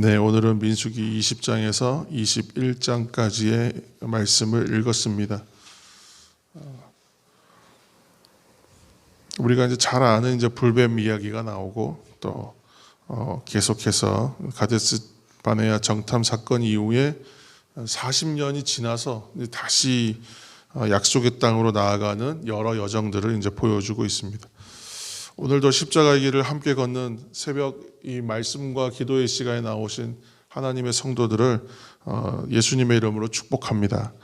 네, 오늘은 민수기 20장에서 21장까지의 말씀을 읽었습니다. 어, 우리가 이제 잘 아는 이제 불뱀 이야기가 나오고 또 어, 계속해서 가데스 바네아 정탐 사건 이후에 40년이 지나서 다시 어, 약속의 땅으로 나아가는 여러 여정들을 이제 보여주고 있습니다. 오늘도 십자가의 길을 함께 걷는 새벽 이 말씀과 기도의 시간에 나오신 하나님의 성도들을 어, 예수님의 이름으로 축복합니다.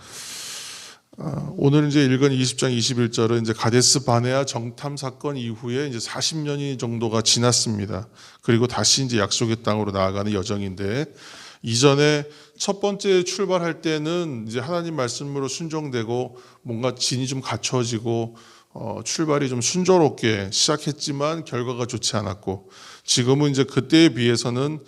어, 오늘 이제 읽은 20장 21절은 이제 가데스 바네아 정탐 사건 이후에 이제 40년이 정도가 지났습니다. 그리고 다시 이제 약속의 땅으로 나아가는 여정인데 이전에 첫 번째 출발할 때는 이제 하나님 말씀으로 순종되고 뭔가 진이 좀 갖춰지고 어, 출발이 좀 순조롭게 시작했지만 결과가 좋지 않았고 지금은 이제 그때에 비해서는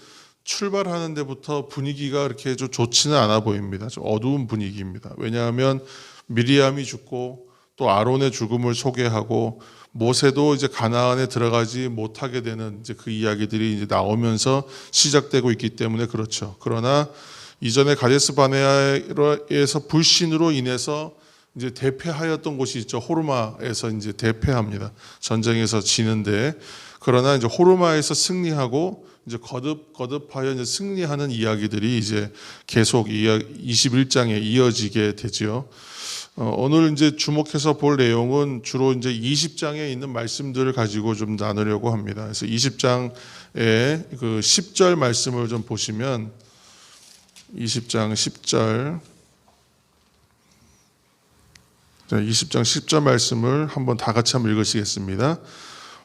출발하는 데부터 분위기가 이렇게 좀 좋지는 않아 보입니다. 좀 어두운 분위기입니다. 왜냐하면 미리암이 죽고 또 아론의 죽음을 소개하고 모세도 이제 가나안에 들어가지 못하게 되는 이제 그 이야기들이 이제 나오면서 시작되고 있기 때문에 그렇죠. 그러나 이전에 가데스 바네아에서 불신으로 인해서 이제 대패하였던 곳이 있죠. 호르마에서 이제 대패합니다. 전쟁에서 지는데 그러나 이제 호르마에서 승리하고 이제 거듭 거듭하여 이제 승리하는 이야기들이 이제 계속 21장에 이어지게 되죠. 어, 오늘 이제 주목해서 볼 내용은 주로 이제 20장에 있는 말씀들을 가지고 좀 나누려고 합니다. 그래서 20장의 그 10절 말씀을 좀 보시면 20장 10절 자, 20장 10절 말씀을 한번 다 같이 한번 읽으시겠습니다.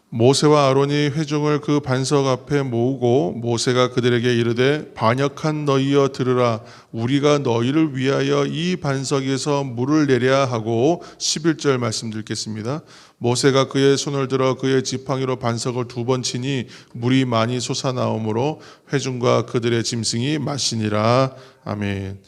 모세와 아론이 회중을 그 반석 앞에 모으고 모세가 그들에게 이르되 반역한 너희여 들으라 우리가 너희를 위하여 이 반석에서 물을 내랴 하고 11절 말씀 드리겠습니다. 모세가 그의 손을 들어 그의 지팡이로 반석을 두 번 치니 물이 많이 솟아나오므로 회중과 그들의 짐승이 마시니라. 아멘.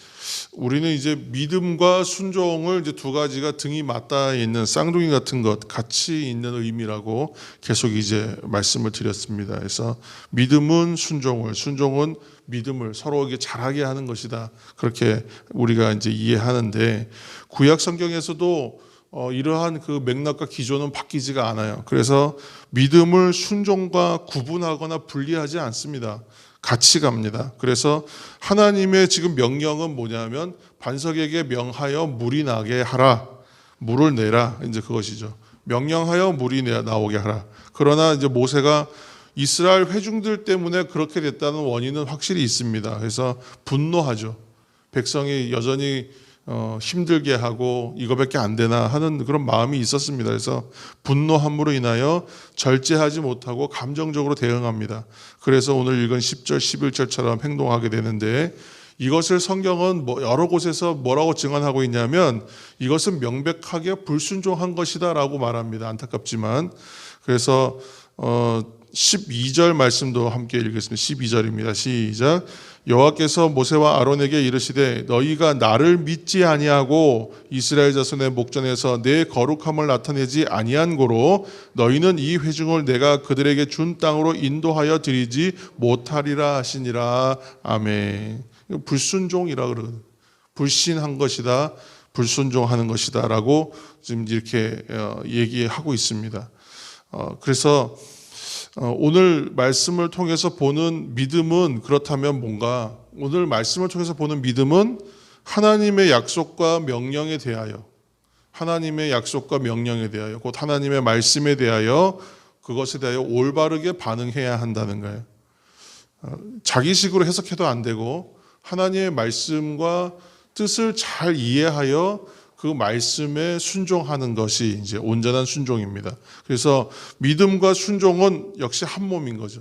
우리는 이제 믿음과 순종을 이제 두 가지가 등이 맞닿아 있는 쌍둥이 같은 것 같이 있는 의미라고 계속 이제 말씀을 드렸습니다. 그래서 믿음은 순종을, 순종은 믿음을 서로에게 잘하게 하는 것이다. 그렇게 우리가 이제 이해하는데 구약 성경에서도 어, 이러한 그 맥락과 기조는 바뀌지가 않아요. 그래서 믿음을 순종과 구분하거나 분리하지 않습니다. 같이 갑니다. 그래서 하나님의 지금 명령은 뭐냐면 반석에게 명하여 물이 나게 하라. 물을 내라. 이제 그것이죠. 명령하여 물이 나오게 하라. 그러나 이제 모세가 이스라엘 회중들 때문에 그렇게 됐다는 원인은 확실히 있습니다. 그래서 분노하죠. 백성이 여전히 어, 힘들게 하고 이거밖에 안 되나 하는 그런 마음이 있었습니다. 그래서 분노함으로 인하여 절제하지 못하고 감정적으로 대응합니다. 그래서 오늘 읽은 10절, 11절처럼 행동하게 되는데 이것을 성경은 뭐 여러 곳에서 뭐라고 증언하고 있냐면 이것은 명백하게 불순종한 것이다라고 말합니다. 안타깝지만 그래서 어 12절 말씀도 함께 읽겠습니다. 12절입니다. 시작. 여호와께서 모세와 아론에게 이르시되 너희가 나를 믿지 아니하고 이스라엘 자손의 목전에서 내 거룩함을 나타내지 아니한 고로 너희는 이 회중을 내가 그들에게 준 땅으로 인도하여 드리지 못하리라 하시니라. 아멘. 불순종이라 그러거든. 불신한 것이다. 불순종하는 것이다라고 지금 이렇게 어, 얘기하고 있습니다. 어, 그래서 어, 오늘 말씀을 통해서 보는 믿음은 그렇다면 뭔가 오늘 말씀을 통해서 보는 믿음은 하나님의 약속과 명령에 대하여 하나님의 약속과 명령에 대하여 곧 하나님의 말씀에 대하여 그것에 대하여 올바르게 반응해야 한다는 거예요. 어, 자기식으로 해석해도 안 되고 하나님의 말씀과 뜻을 잘 이해하여 그 말씀에 순종하는 것이 이제 온전한 순종입니다. 그래서 믿음과 순종은 역시 한 몸인 거죠.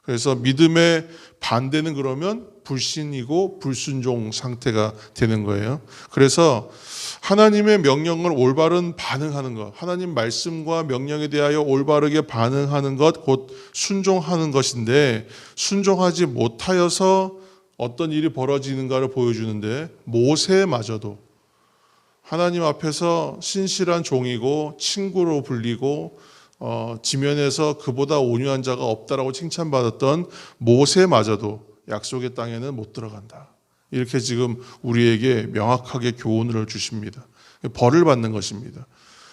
그래서 믿음의 반대는 그러면 불신이고 불순종 상태가 되는 거예요. 그래서 하나님의 명령을 올바른 반응하는 것, 하나님 말씀과 명령에 대하여 올바르게 반응하는 것, 곧 순종하는 것인데 순종하지 못하여서 어떤 일이 벌어지는가를 보여주는데 모세마저도 하나님 앞에서 신실한 종이고 친구로 불리고 어, 지면에서 그보다 온유한 자가 없다라고 칭찬받았던 모세마저도 약속의 땅에는 못 들어간다. 이렇게 지금 우리에게 명확하게 교훈을 주십니다. 벌을 받는 것입니다.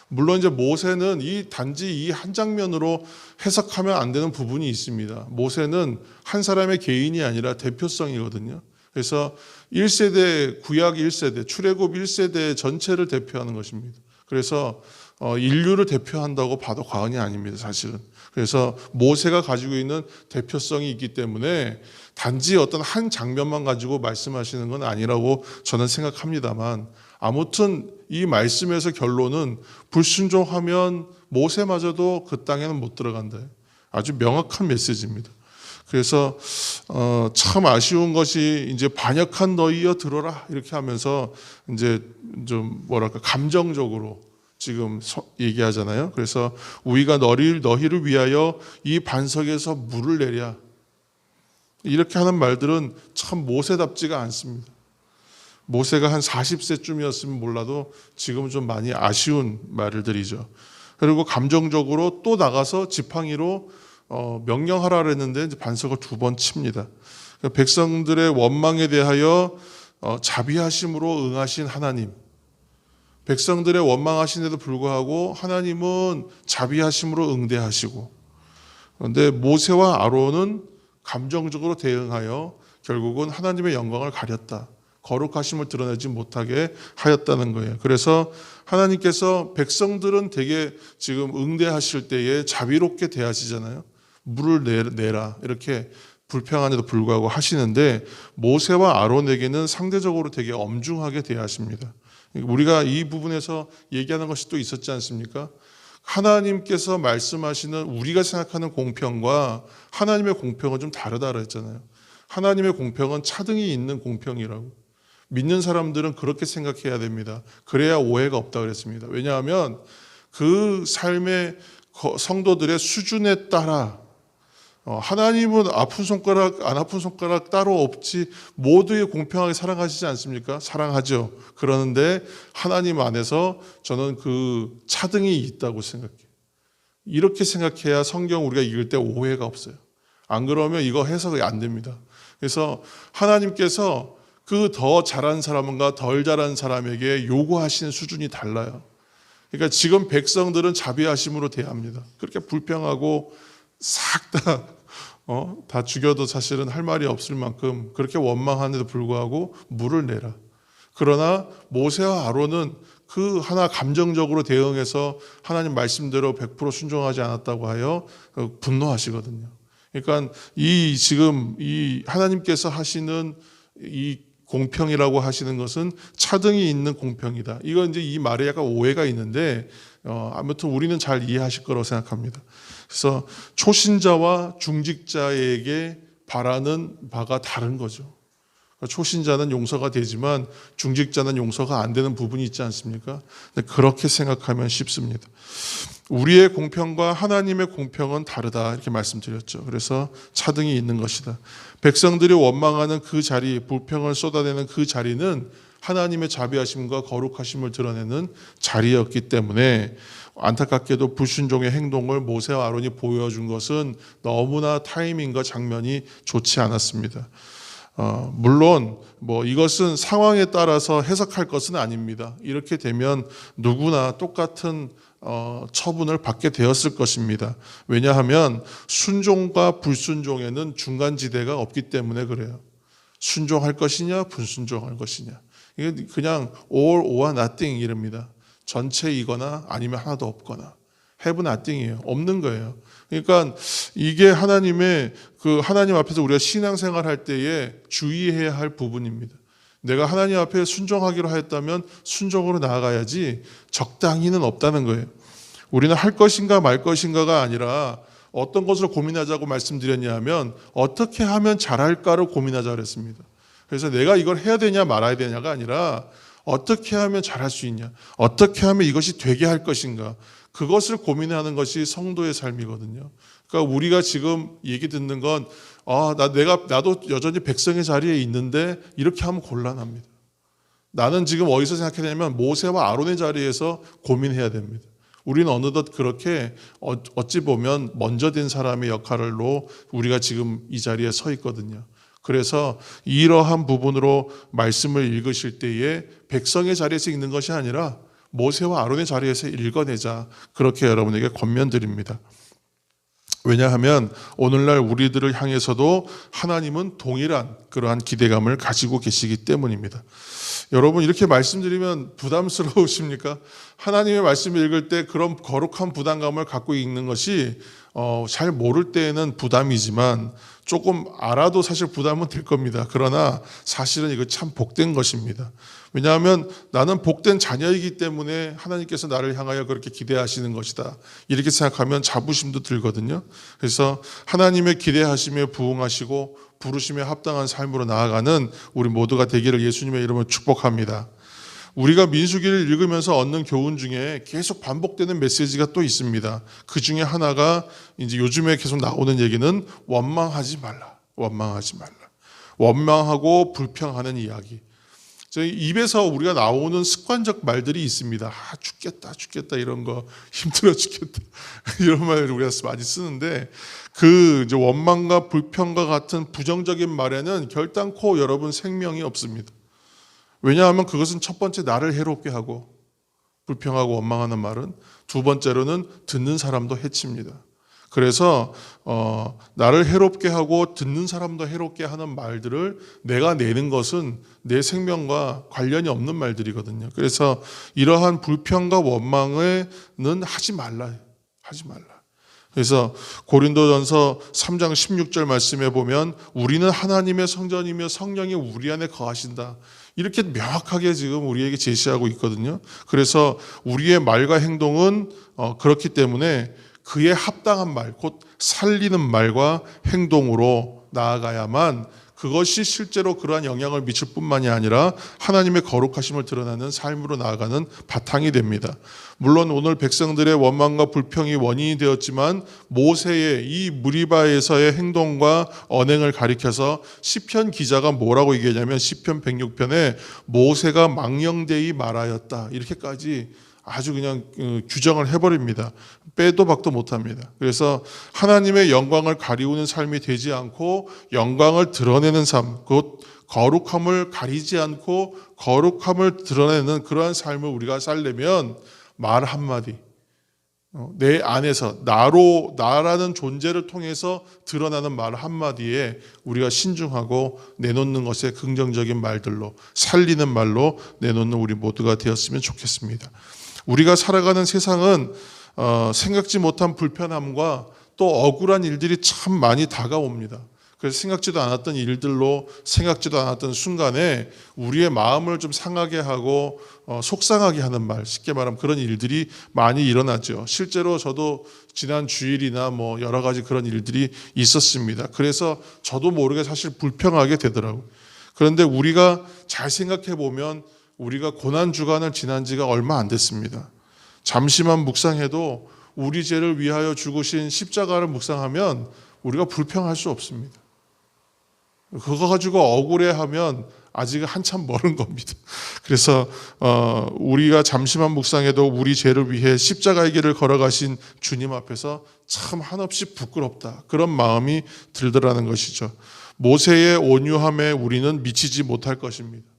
물론 이제 모세는 이 단지 이 한 장면으로 해석하면 안 되는 부분이 있습니다. 모세는 한 사람의 개인이 아니라 대표성이거든요. 그래서 1세대 구약 1세대 출애굽 1세대 전체를 대표하는 것입니다. 그래서 어, 인류를 대표한다고 봐도 과언이 아닙니다. 사실은. 그래서 모세가 가지고 있는 대표성이 있기 때문에 단지 어떤 한 장면만 가지고 말씀하시는 건 아니라고 저는 생각합니다만 아무튼 이 말씀에서 결론은 불순종하면 모세마저도 그 땅에는 못 들어간다. 아주 명확한 메시지입니다. 그래서 어, 참 아쉬운 것이 이제 반역한 너희여 들어라 이렇게 하면서 이제 좀 뭐랄까 감정적으로 지금 서- 얘기하잖아요. 그래서 우리가 너희를 너희를 위하여 이 반석에서 물을 내랴 이렇게 하는 말들은 참 모세답지가 않습니다. 모세가 한 40세쯤이었으면 몰라도 지금은 좀 많이 아쉬운 말들이죠. 그리고 감정적으로 또 나가서 지팡이로 어, 명령하라 그랬는데 이제 반석을 두 번 칩니다. 그러니까 백성들의 원망에 대하여 어, 자비하심으로 응하신 하나님. 백성들의 원망하신데도 불구하고 하나님은 자비하심으로 응대하시고 그런데 모세와 아론은 감정적으로 대응하여 결국은 하나님의 영광을 가렸다. 거룩하심을 드러내지 못하게 하였다는 거예요. 그래서 하나님께서 백성들은 되게 지금 응대하실 때에 자비롭게 대하시잖아요. 물을 내- 내라 이렇게 불평한데도 불구하고 하시는데 모세와 아론에게는 상대적으로 되게 엄중하게 대하십니다. 우리가 이 부분에서 얘기하는 것이 또 있었지 않습니까? 하나님께서 말씀하시는 우리가 생각하는 공평과 하나님의 공평은 좀 다르다 그랬잖아요. 하나님의 공평은 차등이 있는 공평이라고. 믿는 사람들은 그렇게 생각해야 됩니다. 그래야 오해가 없다 그랬습니다. 왜냐하면 그 삶의 거- 성도들의 수준에 따라 어, 하나님은 아픈 손가락, 안 아픈 손가락 따로 없지 모두의 공평하게 사랑하시지 않습니까? 사랑하죠. 그러는데 하나님 안에서 저는 그 차등이 있다고 생각해요. 이렇게 생각해야 성경 우리가 읽을 때 오해가 없어요. 안 그러면 이거 해석이 안 됩니다. 그래서 하나님께서 그 더 잘한 사람과 덜 잘한 사람에게 요구하시는 수준이 달라요. 그러니까 지금 백성들은 자비하심으로 대합니다. 그렇게 불평하고 싹 다 어, 다 죽여도 사실은 할 말이 없을 만큼 그렇게 원망하는데도 불구하고 물을 내라. 그러나 모세와 아론은 그 하나 감정적으로 대응해서 하나님 말씀대로 100% 순종하지 않았다고 하여 어, 분노하시거든요. 그러니까 이 지금 이 하나님께서 하시는 이 공평이라고 하시는 것은 차등이 있는 공평이다. 이건 이제 이 말에 약간 오해가 있는데 어, 아무튼 우리는 잘 이해하실 거라고 생각합니다. 그래서 초신자와 중직자에게 바라는 바가 다른 거죠. 그러니까 초신자는 용서가 되지만 중직자는 용서가 안 되는 부분이 있지 않습니까? 그렇게 생각하면 쉽습니다. 우리의 공평과 하나님의 공평은 다르다 이렇게 말씀드렸죠. 그래서 차등이 있는 것이다. 백성들이 원망하는 그 자리, 불평을 쏟아내는 그 자리는 하나님의 자비하심과 거룩하심을 드러내는 자리였기 때문에 안타깝게도 불순종의 행동을 모세와 아론이 보여준 것은 너무나 타이밍과 장면이 좋지 않았습니다. 어, 물론 뭐 이것은 상황에 따라서 해석할 것은 아닙니다. 이렇게 되면 누구나 똑같은 어, 처분을 받게 되었을 것입니다. 왜냐하면 순종과 불순종에는 중간 지대가 없기 때문에 그래요. 순종할 것이냐 불순종할 것이냐. 이게 그냥 all or nothing 이랍니다. 전체이거나 아니면 하나도 없거나. have nothing이에요. 없는 거예요. 그러니까 이게 하나님의 그 하나님 앞에서 우리가 신앙생활 할 때에 주의해야 할 부분입니다. 내가 하나님 앞에 순종하기로 하였다면 순종으로 나아가야지 적당히는 없다는 거예요. 우리는 할 것인가 말 것인가가 아니라 어떤 것을 고민하자고 말씀드렸냐면 어떻게 하면 잘할까를 고민하자 그랬습니다. 그래서 내가 이걸 해야 되냐 말아야 되냐가 아니라 어떻게 하면 잘할 수 있냐, 어떻게 하면 이것이 되게 할 것인가, 그것을 고민하는 것이 성도의 삶이거든요. 그러니까 우리가 지금 얘기 듣는 건 아, 나 내가 나도 여전히 백성의 자리에 있는데 이렇게 하면 곤란합니다. 나는 지금 어디서 생각해야 되냐면 모세와 아론의 자리에서 고민해야 됩니다. 우리는 어느덧 그렇게 어- 어찌 보면 먼저 된 사람의 역할로 우리가 지금 이 자리에 서 있거든요. 그래서 이러한 부분으로 말씀을 읽으실 때에 백성의 자리에서 읽는 것이 아니라 모세와 아론의 자리에서 읽어내자 그렇게 여러분에게 권면드립니다. 왜냐하면 오늘날 우리들을 향해서도 하나님은 동일한 그러한 기대감을 가지고 계시기 때문입니다. 여러분 이렇게 말씀드리면 부담스러우십니까? 하나님의 말씀을 읽을 때 그런 거룩한 부담감을 갖고 읽는 것이 어, 잘 모를 때에는 부담이지만 조금 알아도 사실 부담은 될 겁니다. 그러나 사실은 이거 참 복된 것입니다. 왜냐하면 나는 복된 자녀이기 때문에 하나님께서 나를 향하여 그렇게 기대하시는 것이다. 이렇게 생각하면 자부심도 들거든요. 그래서 하나님의 기대하심에 부응하시고 부르심에 합당한 삶으로 나아가는 우리 모두가 되기를 예수님의 이름으로 축복합니다. 우리가 민수기를 읽으면서 얻는 교훈 중에 계속 반복되는 메시지가 또 있습니다. 그 중에 하나가 이제 요즘에 계속 나오는 얘기는 원망하지 말라. 원망하지 말라. 원망하고 불평하는 이야기. 저희 입에서 우리가 나오는 습관적 말들이 있습니다. 아, 죽겠다, 죽겠다, 이런 거, 힘들어 죽겠다. 이런 말을 우리가 많이 쓰는데, 그 이제 원망과 불평과 같은 부정적인 말에는 결단코 여러분 생명이 없습니다. 왜냐하면 그것은 첫 번째 나를 해롭게 하고, 불평하고 원망하는 말은 두 번째로는 듣는 사람도 해칩니다. 그래서 어, 나를 해롭게 하고 듣는 사람도 해롭게 하는 말들을 내가 내는 것은 내 생명과 관련이 없는 말들이거든요. 그래서 이러한 불평과 원망에는 하지 말라. 하지 말라. 그래서 고린도전서 3장 16절 말씀에 보면 우리는 하나님의 성전이며 성령이 우리 안에 거하신다. 이렇게 명확하게 지금 우리에게 제시하고 있거든요. 그래서 우리의 말과 행동은 어, 그렇기 때문에 그에 합당한 말, 곧 살리는 말과 행동으로 나아가야만 그것이 실제로 그러한 영향을 미칠 뿐만이 아니라 하나님의 거룩하심을 드러나는 삶으로 나아가는 바탕이 됩니다. 물론 오늘 백성들의 원망과 불평이 원인이 되었지만 모세의 이 무리바에서의 행동과 언행을 가리켜서 시편 기자가 뭐라고 얘기하냐면 시편 106편에 모세가 망령되이 말하였다. 이렇게까지 아주 그냥 어, 규정을 해버립니다. 빼도 박도 못합니다. 그래서 하나님의 영광을 가리우는 삶이 되지 않고 영광을 드러내는 삶, 곧 거룩함을 가리지 않고 거룩함을 드러내는 그러한 삶을 우리가 살려면 말 한마디, 어, 내 안에서 나로 나라는 존재를 통해서 드러나는 말 한마디에 우리가 신중하고 내놓는 것에 긍정적인 말들로 살리는 말로 내놓는 우리 모두가 되었으면 좋겠습니다. 우리가 살아가는 세상은 어, 생각지 못한 불편함과 또 억울한 일들이 참 많이 다가옵니다. 그래서 생각지도 않았던 일들로 생각지도 않았던 순간에 우리의 마음을 좀 상하게 하고 어, 속상하게 하는 말, 쉽게 말하면 그런 일들이 많이 일어나죠. 실제로 저도 지난 주일이나 뭐 여러 가지 그런 일들이 있었습니다. 그래서 저도 모르게 사실 불평하게 되더라고요. 그런데 우리가 잘 생각해 보면 우리가 고난 주간을 지난 지가 얼마 안 됐습니다. 잠시만 묵상해도 우리 죄를 위하여 죽으신 십자가를 묵상하면 우리가 불평할 수 없습니다. 그거 가지고 억울해하면 아직 한참 멀은 겁니다. 그래서 어, 우리가 잠시만 묵상해도 우리 죄를 위해 십자가의 길을 걸어가신 주님 앞에서 참 한없이 부끄럽다 그런 마음이 들더라는 것이죠. 모세의 온유함에 우리는 미치지 못할 것입니다.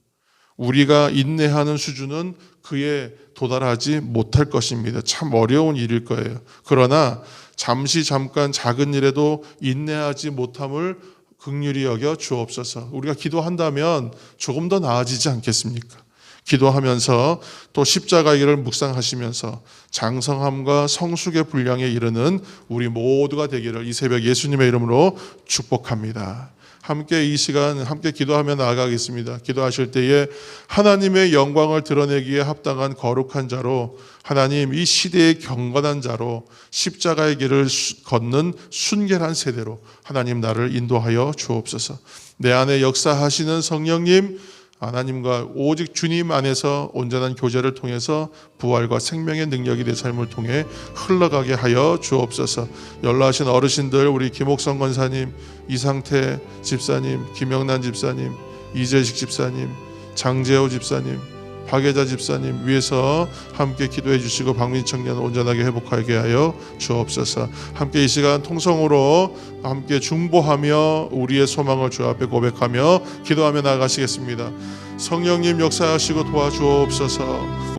우리가 인내하는 수준은 그에 도달하지 못할 것입니다. 참 어려운 일일 거예요. 그러나 잠시 잠깐 작은 일에도 인내하지 못함을 극률이 여겨 주옵소서. 우리가 기도한다면 조금 더 나아지지 않겠습니까? 기도하면서 또 십자가의 길을 묵상하시면서 장성함과 성숙의 분량에 이르는 우리 모두가 되기를 이 새벽 예수님의 이름으로 축복합니다. 함께 이 시간 함께 기도하며 나아가겠습니다. 기도하실 때에 하나님의 영광을 드러내기에 합당한 거룩한 자로 하나님 이 시대의 경건한 자로 십자가의 길을 걷는 순결한 세대로 하나님 나를 인도하여 주옵소서. 내 안에 역사하시는 성령님 하나님과 오직 주님 안에서 온전한 교제를 통해서 부활과 생명의 능력이 내 삶을 통해 흘러가게 하여 주옵소서. 연락하신 어르신들 우리 김옥성 권사님, 이상태 집사님, 김영란 집사님, 이재식 집사님, 장재호 집사님, 박예자 집사님 위해서 함께 기도해 주시고 박민 청년 온전하게 회복하게 하여 주옵소서. 함께 이 시간 통성으로 함께 중보하며 우리의 소망을 주 앞에 고백하며 기도하며 나아가시겠습니다. 성령님 역사하시고 도와주옵소서.